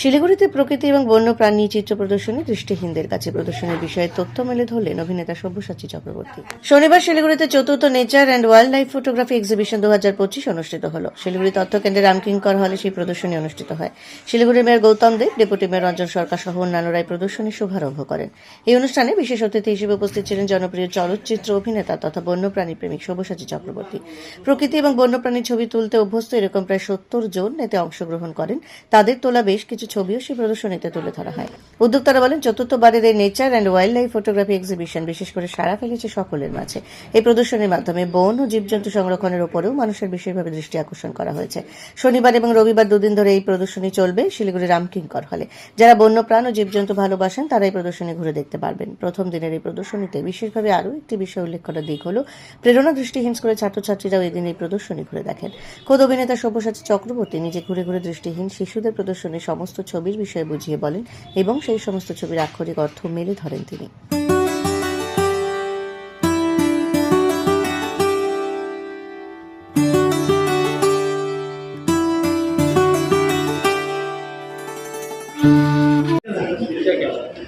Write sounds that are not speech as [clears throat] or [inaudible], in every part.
শিলিগুড়িতে প্রকৃতি এবং বন্য প্রাণী চিত্র প্রদর্শনী, দৃষ্টিহীনদের কাছে প্রদর্শনীর বিষয়ে তথ্য মেলে ধরলেন অভিনেতা সব্যসাচী চক্রবর্তী। শনিবার শিলিগুড়িতে চতুর্থ nature and wildlife photography exhibition দু হাজার পঁচিশ অনুষ্ঠিত হল। শিলিগুড়ি তথ্য কেন্দ্রে রামকিঙ্কর হলে সেই প্রদর্শনী অনুষ্ঠিত হয়। শিলিগুড়ির mayor Gautam Deb deputy mayor Ranjan Sarkar সহ অন্যান্যরা এই প্রদর্শনীর শুভারম্ভ করেন। এই অনুষ্ঠানে বিশেষ অতিথি হিসেবে উপস্থিত ছিলেন জনপ্রিয় চলচ্চিত্র অভিনেতা তথা বন্যপ্রাণী প্রেমিক সব্যসাচী চক্রবর্তী। প্রকৃতি এবং বন্যপ্রাণীর ছবি তুলতে অভ্যস্ত এরকম প্রায় সত্তর জন এতে অংশগ্রহণ করেন। তাদের তোলা বেশ কিছু ছবিও সেই প্রদর্শনীতে তুলে ধরা হয়। উদ্যোক্তারা বলেন, চতুর্থবারের এই nature and wildlife photography exhibition বিশেষ করে সাড়া ফেলেছে সকলের মাঝে। এই প্রদর্শনীর মাধ্যমে বন ও জীবজন্তু সংরক্ষণের উপরেও মানুষের বিশেষভাবে দৃষ্টি আকর্ষণ করা হয়েছে। শনিবার এবং রবিবার দুদিন ধরে এই প্রদর্শনী চলবে শিলিগুড়ি রামকিঙ্কর হলে। যারা বন্যপ্রাণ ও জীবজন্তু ভালোবাসেন, তারা এই প্রদর্শনী ঘুরে দেখতে পারবেন। প্রথম দিনের এই প্রদর্শনীতে বিশেষভাবে আরও একটি বিষয় উল্লেখ করার দিক হল, প্রেরণা দৃষ্টিহীন স্কুলের ছাত্রছাত্রীরাও এদিন এই প্রদর্শনী ঘুরে দেখেন। খোদ অভিনেতা সব্যসাচী চক্রবর্তী নিজে ঘুরে ঘুরে দৃষ্টিহীন শিশুদের প্রদর্শনী সমস্ত ছবির বিষয়ে বুঝিয়ে বলেন এবং সেই সমস্ত ছবির আক্ষরিক অর্থ মেলে ধরেন তিনি।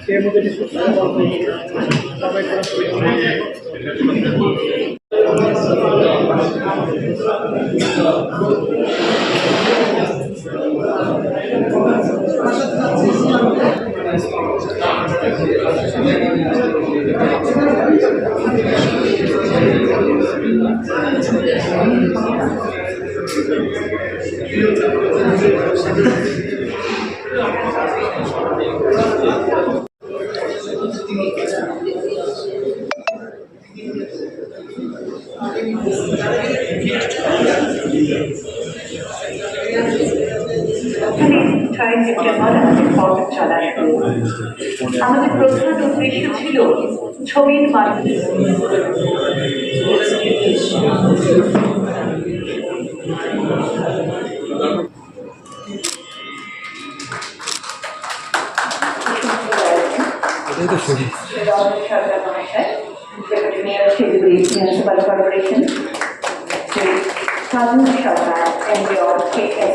এর মধ্যে ডিসকাস [laughs] সবাই ছয় সেপ্টেম্বর আমাদের পথ চলা শুরু আমাদের প্রধান উদ্দেশ্য ছিল ছবির মাধ্যমে। সরকার মহাশয় deputy mayor Siliguri municipal corporation Shri Sadhu Sarkar NGO K S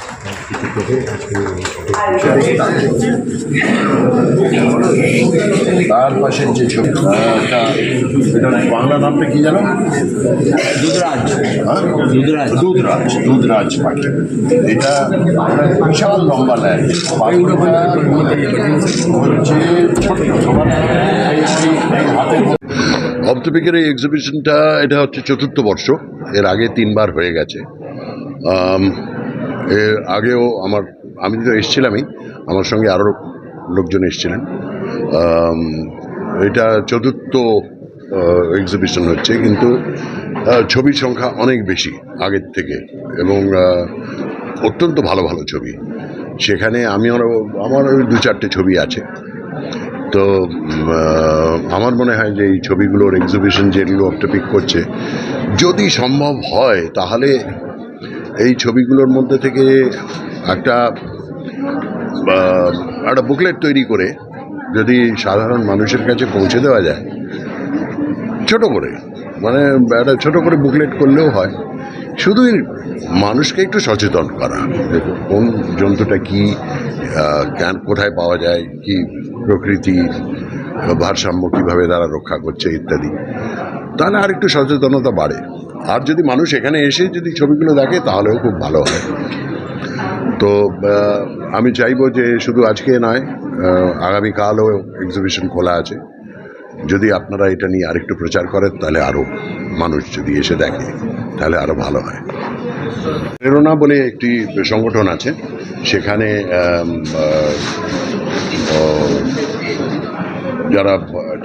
তার পাশের যে ছবি এটা বাংলা নামটা কি জানো? দুধরাজ। দুধরাজ। দুধরাজ দুধরাজ পাখি। এটা বিশাল লম্বা ল্যান্ড হচ্ছে ছোট্ট সবার এই- এক্সিবিশনটা এটা হচ্ছে চতুর্থ বর্ষ। এর আগে তিনবার হয়ে গেছে। এর আগেও আমার, আমি তো এসেছিলামই, আমার সঙ্গে আরও লোকজন এসেছিলেন। এটা চতুর্থ এক্সিবিশন হচ্ছে, কিন্তু ছবির সংখ্যা অনেক বেশি আগের থেকে এবং অত্যন্ত ভালো ভালো ছবি। সেখানে আমি আমার ওই দু চারটে ছবি আছে। তো আমার মনে হয় যে এই ছবিগুলোর এক্সিবিশন যেগুলো অপটপিক করছে, যদি সম্ভব হয়, তাহলে এই ছবিগুলোর মধ্যে থেকে একটা একটা বুকলেট তৈরি করে যদি সাধারণ মানুষের কাছে পৌঁছে দেওয়া যায়, ছোট করে মানে একটা ছোট করে বুকলেট করলেও হয়। শুধুই মানুষকে একটু সচেতন করা কোন জন্তুটা কি কেন কোথায় পাওয়া যায়, কি প্রকৃতি, ভারসাম্য কীভাবে তারা রক্ষা করছে ইত্যাদি। তাহলে আর একটু সচেতনতা বাড়ে। আর যদি মানুষ এখানে এসে যদি ছবিগুলো দেখে, তাহলেও খুব ভালো হয়। তো আমি চাইব যে শুধু আজকে নয় আগামীকালও এক্সিবিশন খোলা আছে। যদি আপনারা এটা নিয়ে আরেকটু প্রচার করেন, তাহলে আরও মানুষ যদি এসে দেখে, তাহলে আরও ভালো হয়। প্রেরণা বলে একটি সংগঠন আছে, সেখানে যারা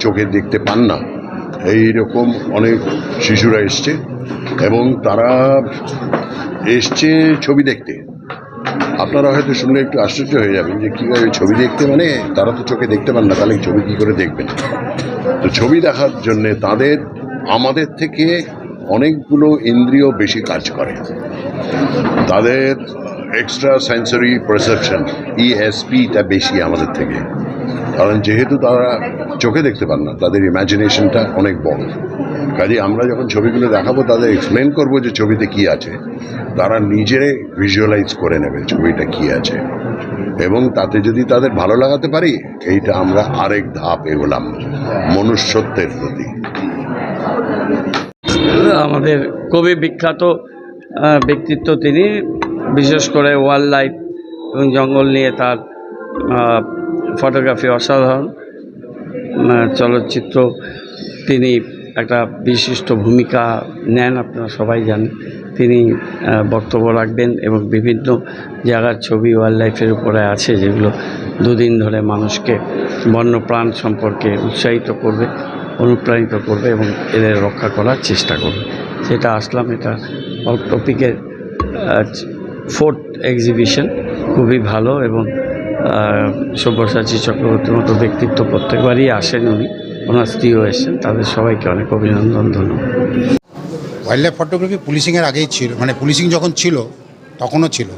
চোখে দেখতে পান না এই রকম অনেক শিশুরা এসছে। এবং তারা এসছে ছবি দেখতে। আপনারা হয়তো শুনলে একটু আশ্চর্য হয়ে যাবেন যে কীভাবে ছবি দেখতে মানে? তারা তো চোখে দেখতে পান না, তাহলে ছবি কী করে দেখবেন? তো ছবি দেখার জন্যে তাদের, আমাদের থেকে অনেকগুলো ইন্দ্রিয় বেশি কাজ করে। তাদের এক্সট্রা সেন্সরি পারসেপশন ইএসপিটা বেশি আমাদের থেকে। কারণ যেহেতু তারা চোখে দেখতে পান না, তাদের ইমাজিনেশনটা অনেক বড়। কাজে আমরা যখন ছবিগুলো দেখাবো, তাদের এক্সপ্লেন করব যে ছবিতে কি আছে। তারা নিজেরাই ভিজুয়ালাইজ করে নেবে ছবিটা কি আছে। এবং তাতে যদি তাদের ভালো লাগাতে পারি, এইটা আমরা আরেক ধাপ এগোলাম মনুষ্যত্বের প্রতি। আমাদের কবি বিখ্যাত ব্যক্তিত্ব তিনি। বিশেষ করে ওয়াইল্ড লাইফ এবং জঙ্গল নিয়ে তার ফটোগ্রাফি অসাধারণ চলচ্চিত্র তিনি একটা বিশিষ্ট ভূমিকা নেন আপনারা সবাই জানেন। তিনি বক্তব্য রাখবেন এবং বিভিন্ন জায়গার ছবি ওয়াইল্ড লাইফের উপরে আছে যেগুলো দুদিন ধরে মানুষকে বন্যপ্রাণ সম্পর্কে উৎসাহিত করবে, অনুপ্রাণিত করবে এবং এদের রক্ষা করার চেষ্টা করবে। সেটা আসলাম, এটা টপিকের ফোর্থ এক্সিবিশন খুবই ভালো এবং সব্যসাচী চক্রবর্তীর মতো ব্যক্তিত্ব প্রত্যেকবারই আসেন উনি। ওনার স্ত্রীও এসেছেন, তাদের সবাইকে অনেক অভিনন্দন, ধন্যবাদ। ওয়াইল্ড লাইফ ফটোগ্রাফি পুলিশিংয়ের আগেই ছিল মানে পুলিশিং যখন ছিল, তখনও ছিল।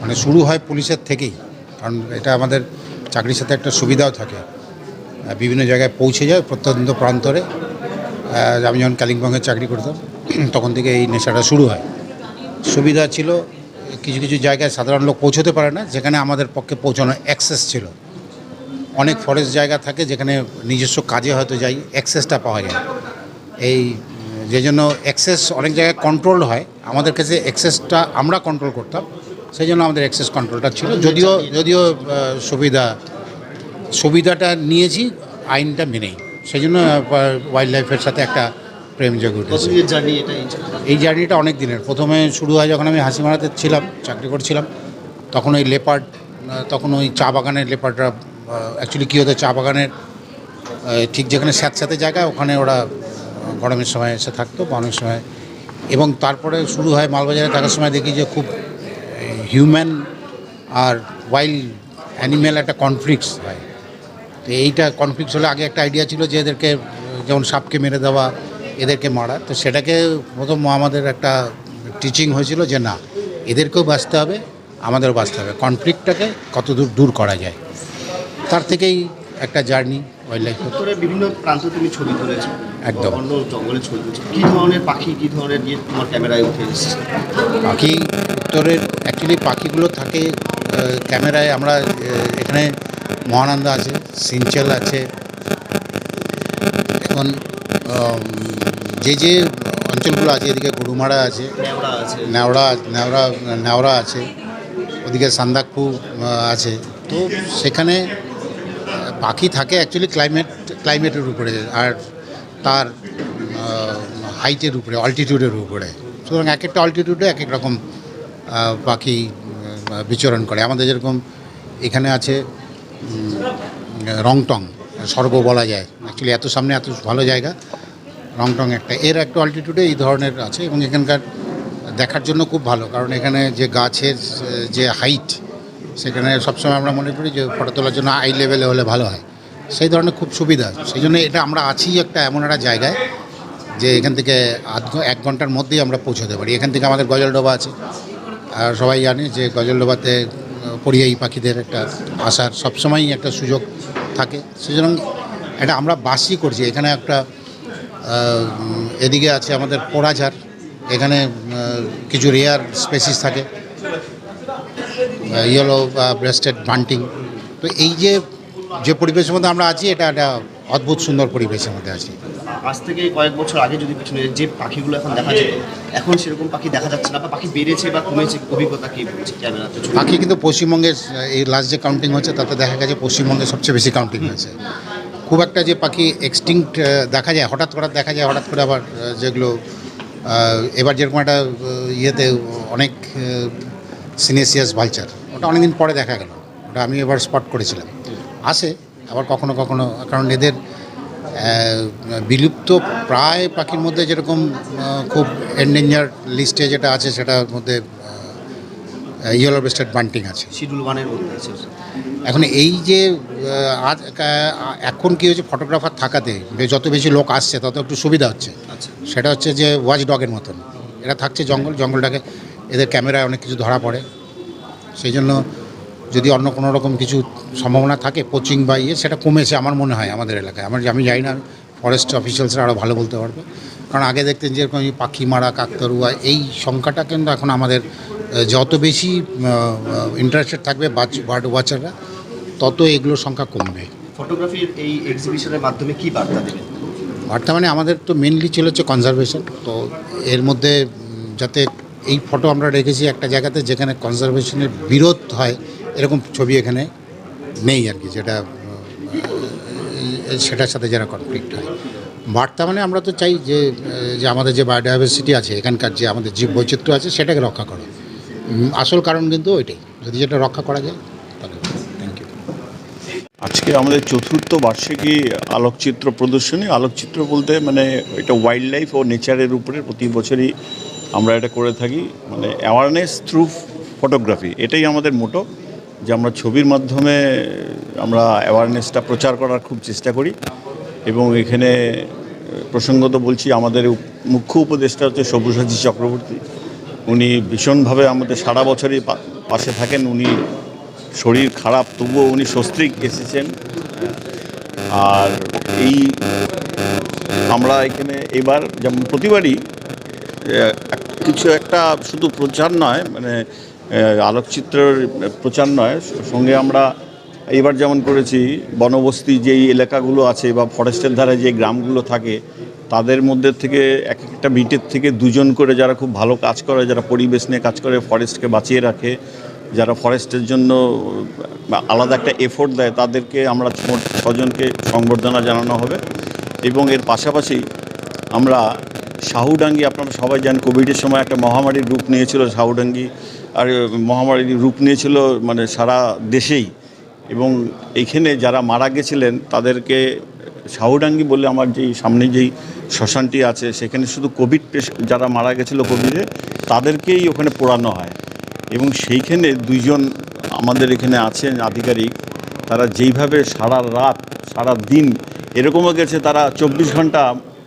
মানে শুরু হয় পুলিশের থেকেই, কারণ এটা আমাদের চাকরির সাথে একটা সুবিধাও থাকে। বিভিন্ন জায়গায় পৌঁছে যায় প্রত্যন্ত প্রান্তরে। আমি যখন কালিম্পংয়ে চাকরি করতাম, [clears throat] তখন থেকে এই নেশাটা শুরু হয়। সুবিধা ছিল, কিছু কিছু জায়গায় সাধারণ লোক পৌঁছতে পারে না, যেখানে আমাদের পক্ষে পৌঁছানোর অ্যাক্সেস ছিল। অনেক ফরেস্ট জায়গা থাকে যেখানে নিজস্ব কাজে হয়তো যাই অ্যাক্সেসটা পাওয়া যায়। এই যে জন্য অ্যাক্সেস অনেক জায়গায় কন্ট্রোল হয়। আমাদের কাছে অ্যাক্সেসটা আমরা কন্ট্রোল করতাম সেই জন্য আমাদের অ্যাক্সেস কন্ট্রোলটা ছিল। যদিও যদিও সুবিধা সুবিধাটা নিয়েছি আইনটা মেনেই। সেই জন্য ওয়াইল্ড লাইফের সাথে একটা প্রেম জেগে উঠেছে। এই জার্নিটা অনেক দিনের। প্রথমে শুরু হয় যখন আমি হাসিমারাতে ছিলাম চাকরি করছিলাম তখন ওই লেপার্ড তখন ওই চা বাগানের লেপার্ডরা অ্যাকচুয়ালি কী হতো চা বাগানের ঠিক যেখানে স্যাঁতস্যাঁতে জায়গা, ওখানে ওরা গরমের সময় এসে থাকতো গরমের সময়। এবং তারপরে শুরু হয় মালবাজারে থাকার সময় দেখি যে খুব হিউম্যান আর ওয়াইল্ড অ্যানিম্যাল একটা কনফ্লিক্টস হয়। তো এইটা কনফ্লিক্ট হলে আগে একটা আইডিয়া ছিল যে এদেরকে, যেমন সাপকে মেরে দেওয়া, এদেরকে মারা। তো সেটাকে প্রথম আমাদের একটা টিচিং হয়েছিল যে না, এদেরকেও বাঁচতে হবে, আমাদেরও বাঁচতে হবে। কনফ্লিক্টটাকে কত দূর দূর করা যায়? তার থেকেই একটা জার্নি ওয়াইল্ড লাইফ বিভিন্ন প্রান্ত তুমি ছবি তুলেছো একদম। অন্য জঙ্গলে ছবি তুলেছো। কী ধরনের পাখি কী ধরনের ইয়ে তোমার ক্যামেরায় উঠে এসেছে? পাখি উত্তরের অ্যাকচুয়ালি পাখিগুলো থাকে ক্যামেরায় আমরা এখানে মহানন্দা আছে সিনচেল আছে। এখন যে যে অঞ্চলগুলো আছে এদিকে গরুমারা আছে নেওড়া নেওড়া নেওড়া আছে ওদিকে সান্দাকফু আছে। তো সেখানে পাখি থাকে অ্যাকচুয়ালি ক্লাইমেট ক্লাইমেটের উপরে আর তার হাইটের উপরে অল্টিটিউডের উপরে। সুতরাং এক একটা অল্টিটিউডে এক এক রকম পাখি বিচরণ করে। আমাদের যেরকম এখানে আছে রংটং, স্বর্গ বলা যায়। অ্যাকচুয়ালি এত সামনে এত ভালো জায়গা। রংটং একটা, এর একটা অল্টিটিউডে এই ধরনের আছে এবং এখানকার দেখার জন্য খুব ভালো। কারণ এখানে যে গাছের, যে হাইট সেখানে সবসময় আমরা মনে করি যে ফটো তোলার জন্য আই লেভেলে হলে ভালো হয়। সেই ধরনের খুব সুবিধা। সেই জন্য এটা আমরা আছি একটা এমন একটা জায়গায় যে এখান থেকে আধ এক ঘণ্টার মধ্যেই আমরা পৌঁছাতে পারি। এখান থেকে আমাদের গজলডোবা আছে। আর সবাই জানে যে গজলডোবাতে পরিযায়ী পাখিদের একটা আসার সবসময়ই একটা সুযোগ থাকে। সুতরাং এটা আমরা বাসই করছি। এখানে একটা এদিকে আছে আমাদের পোড়াঝাড়। এখানে কিছু রেয়ার স্পেসিস থাকে। ইয়েলো ব্রেস্টেড বান্টিং তো এই যে যে পরিবেশের মধ্যে আমরা আছি এটা একটা অদ্ভুত সুন্দর পরিবেশের মধ্যে আছি। আজ থেকে কয়েক বছর আগে যদি পিছনে যে পাখিগুলো এখন দেখা যেত এখন সেরকম পাখি দেখা যাচ্ছে না বা পাখি বেড়েছে বা কমেছে অভিজ্ঞতা কি ক্যামেরাতে ছবি কিন্তু পশ্চিমবঙ্গের এই লাস্ট যে কাউন্টিং হচ্ছে তাতে দেখা গেছে পশ্চিমবঙ্গে সবচেয়ে বেশি কাউন্টিং হয়েছে। খুব একটা যে পাখি এক্সটিংক্ট দেখা যায় হঠাৎ হঠাৎ দেখা যায় হঠাৎ করে আবার যেগুলো এবার যেরকম একটা ইয়েতে অনেক সিনেসিয়াস ভালচার। ওটা অনেকদিন পরে দেখা গেল। ওটা আমি এবার স্পট করেছিলাম। আসে আবার কখনো কখনো কারণ এদের বিলুপ্ত প্রায় পাখির মধ্যে যেরকম খুব এন্ডেঞ্জার লিস্টে যেটা আছে সেটার মধ্যে ইয়েলো ব্রেস্টেড বান্টিং আছে। শিডিউল ওয়ানের মধ্যে আছে। এখন এই যে আজ এখন কি হয়েছে ফটোগ্রাফার থাকাতে যত বেশি লোক আসছে তত একটু সুবিধা হচ্ছে। আচ্ছা। সেটা হচ্ছে যে ওয়াচ ডগের মতন। এরা থাকছে জঙ্গল জঙ্গলটাকে এদের ক্যামেরায় অনেক কিছু ধরা পড়ে। সেই জন্য যদি অন্য কোনো রকম কিছু সম্ভাবনা থাকে কোচিং বা ইয়ে সেটা কমেছে আমার মনে হয় আমাদের এলাকায়। আমার আমি জানি না ফরেস্ট অফিসিয়ালসরা আরও ভালো বলতে পারবে। কারণ আগে দেখতেন যে এরকম পাখি মারা কাকতারুয়া এই সংখ্যাটা কিন্তু এখন আমাদের যত বেশি ইন্টারেস্টেড থাকবে বাচ বার্ড ওয়াচাররা তত এগুলোর সংখ্যা কমবে। ফটোগ্রাফির এই এক্সিবিশনের মাধ্যমে কি বার্তা দেবেন বার্তা মানে আমাদের তো মেনলি ছিল হচ্ছে কনজারভেশন তো এর মধ্যে যাতে এই ফটো আমরা রেখেছি একটা জায়গাতে যেখানে কনজারভেশনের বিরোধ হয়, এরকম ছবি এখানে নেই আর কি, যেটা সেটার সাথে যারা কনফ্লিক্ট হয়। বার্তা মানে আমরা তো চাই যে যে আমাদের যে বায়োডাইভার্সিটি আছে, এখানকার যে আমাদের জীব বৈচিত্র্য আছে, সেটাকে রক্ষা করা। আসল কারণ কিন্তু ওইটাই, যদি যেটা রক্ষা করা যায়, তাহলে থ্যাংক ইউ আজকে আমাদের চতুর্থ বার্ষিকী আলোকচিত্র প্রদর্শনী। আলোকচিত্র বলতে মানে এটা ওয়াইল্ড লাইফ ও নেচারের উপরে প্রতি বছরই আমরা এটা করে থাকি মানে অ্যাওয়ারনেস থ্রু ফটোগ্রাফি এটাই আমাদের মোটো, যে আমরা ছবির মাধ্যমে, আমরা অ্যাওয়ারনেসটা প্রচার করার খুব চেষ্টা করি। এবং এখানে, প্রসঙ্গত বলছি, আমাদের মুখ্য উপদেষ্টা হচ্ছে সব্যসাচী চক্রবর্তী। উনি ভীষণভাবে আমাদের সারা বছরই পাশে থাকেন। উনি শরীর খারাপ, তবুও উনি সস্ত্রীক এসেছেন। আর এই, আমরা এখানে এবার, যেমন প্রতিবারই কিছু একটা শুধু প্রচার নয় মানে আলোকচিত্রের প্রচার নয়, সঙ্গে আমরা এবার যেমন করেছি, বনবস্তি যেই এলাকাগুলো আছে বা ফরেস্টের ধারে যে গ্রামগুলো থাকে, তাদের মধ্যে থেকে এক একটা বিটের থেকে দুজন করে যারা খুব ভালো কাজ করে, যারা পরিবেশ নিয়ে কাজ করে, ফরেস্টকে বাঁচিয়ে রাখে, যারা ফরেস্টের জন্য আলাদা একটা এফোর্ট দেয়, তাদেরকে আমরা ছজনকে সংবর্ধনা জানানো হবে। এবং এর পাশাপাশি আমরা শাহুডাঙ্গি আপনারা সবাই জানেন, কোভিডের সময় একটা মহামারীর রূপ নিয়েছিল শাহুডাঙ্গি আর মহামারীর রূপ নিয়েছিল মানে সারা দেশেই। এবং এইখানে যারা মারা গেছিলেন, তাদেরকে শাহুডাঙ্গি বলে আমার যেই সামনে যেই শ্মশানটি আছে, সেখানে শুধু কোভিড যারা মারা গেছিল কোভিডে, তাদেরকেই ওখানে পোড়ানো হয়। এবং সেইখানে দুইজন আমাদের এখানে আছেন আধিকারিক, তারা যেইভাবে সারা রাত, সারা দিন এরকমও গেছে, তারা চব্বিশ ঘণ্টা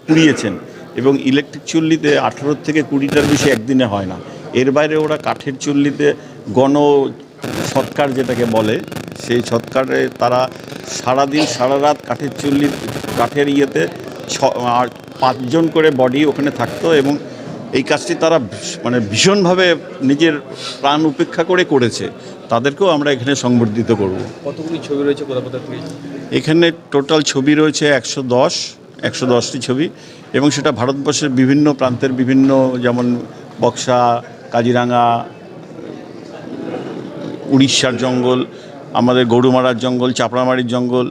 পুড়িয়েছেন। এবং ইলেকট্রিক চুল্লিতে আঠেরো থেকে কুড়িটার বেশি একদিনে হয় না। এর বাইরে ওরা কাঠের চুল্লিতে গণ সৎকার যেটাকে বলে সেই সৎকারে তারা সারাদিন সারা রাত কাঠের চুল্লি কাঠের ইয়েতে ছ আর পাঁচজন করে বডি ওখানে থাকতো এবং এই কাজটি তারা মানে ভীষণভাবে নিজের প্রাণ উপেক্ষা করে করেছে। তাদেরকেও আমরা এখানে সংবর্ধিত করব। কতগুলি ছবি রয়েছে এখানে টোটাল ছবি রয়েছে একশো দশ। একশো দশটি ছবি এবং সেটা ভারতবর্ষের বিভিন্ন প্রান্তের বিভিন্ন যেমন বক্সা কাজিরাঙ্গা উড়িষ্যার জঙ্গল আমাদের গরুমারার জঙ্গল চাপড়ামারির জঙ্গল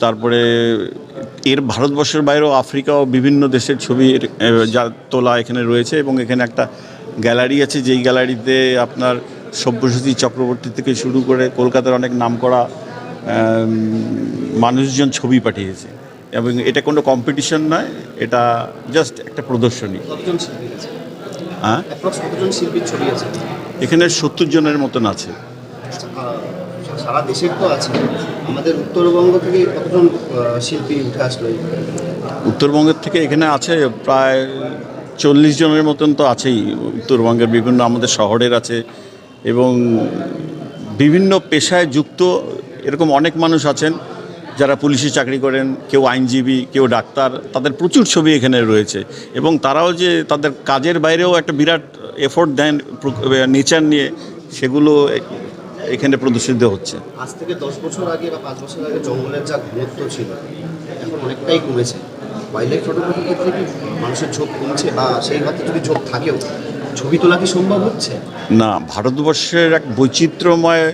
তারপরে এর ভারতবর্ষের বাইরেও আফ্রিকা ও বিভিন্ন দেশের ছবি যা তোলা এখানে রয়েছে এবং এখানে একটা গ্যালারি আছে যেই গ্যালারিতে আপনার সব্যসাচী চক্রবর্তী থেকে শুরু করে কলকাতার অনেক নামকরা আম, মানুষজন ছবি পাঠিয়েছে। এবং এটা কোনো কম্পিটিশন নয় এটা জাস্ট একটা প্রদর্শনী। হ্যাঁ? এখানে সত্তর জনের মতন আছে। সারা দেশের তো আছে। আমাদের উত্তরবঙ্গ থেকে কতজন শিল্পী উঠে আসলো উত্তরবঙ্গের থেকে এখানে আছে প্রায় চল্লিশ জনের মতন তো আছেই। উত্তরবঙ্গের বিভিন্ন আমাদের শহরের আছে এবং বিভিন্ন পেশায় যুক্ত এরকম অনেক মানুষ আছেন। যারা পুলিশে চাকরি করেন কেউ আইনজীবী কেউ ডাক্তার তাদের প্রচুর ছবি এখানে রয়েছে। এবং তারাও যে তাদের কাজের বাইরেও একটা বিরাট এফোর্ট দেন নেচার নিয়ে সেগুলো এখানে প্রদর্শিত হচ্ছে। আজ থেকে দশ বছর আগে বা পাঁচ বছর আগে জঙ্গলের যা ঘনত্ব ছিল এখন অনেকটাই কমেছে। ওয়াইল্ড লাইফ ফটোগ্রাফির ক্ষেত্রে কি মানুষের ঝোঁক কমছে বা সেই মাত্র যদি ঝোঁক থাকেও ছবি তোলা কি সম্ভব হচ্ছে? না ভারতবর্ষের এক বৈচিত্র্যময়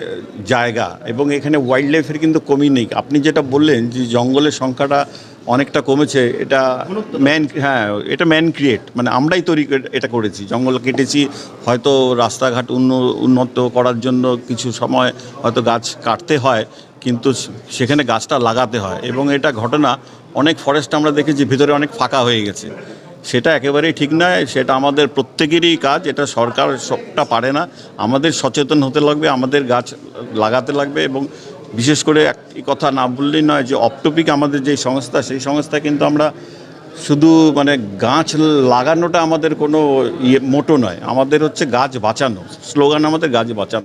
জায়গা এবং এখানে ওয়াইল্ড লাইফের কিন্তু কমই নেই। আপনি যেটা বললেন যে জঙ্গলের সংখ্যাটা অনেকটা কমেছে এটা ম্যান হ্যাঁ এটা ম্যান ক্রিয়েট মানে আমরাই তৈরি করে- এটা করেছি। জঙ্গল কেটেছি হয়তো রাস্তাঘাট উন্ন- উন্নত করার জন্য কিছু সময় হয়তো গাছ কাটতে হয় কিন্তু সেখানে গাছটা লাগাতে হয়। এবং এটা ঘটনা অনেক ফরেস্ট আমরা দেখেছি ভিতরে অনেক ফাঁকা হয়ে গেছে। সেটা একেবারেই ঠিক নয়, সেটা আমাদের প্রত্যেকেরই কাজ, এটা সরকার সবটা পারে না। আমাদের সচেতন হতে লাগবে, আমাদের গাছ লাগাতে লাগবে এবং বিশেষ করে একটি কথা না বললেই নয় যে অপটপিক আমাদের যে সংস্থা, সেই সংস্থা কিন্তু আমরা শুধু মানে গাছ লাগানোটা আমাদের কোনো ইয়ে মোটো নয়, আমাদের হচ্ছে গাছ বাঁচানো, স্লোগান আমাদের গাছ বাঁচানো।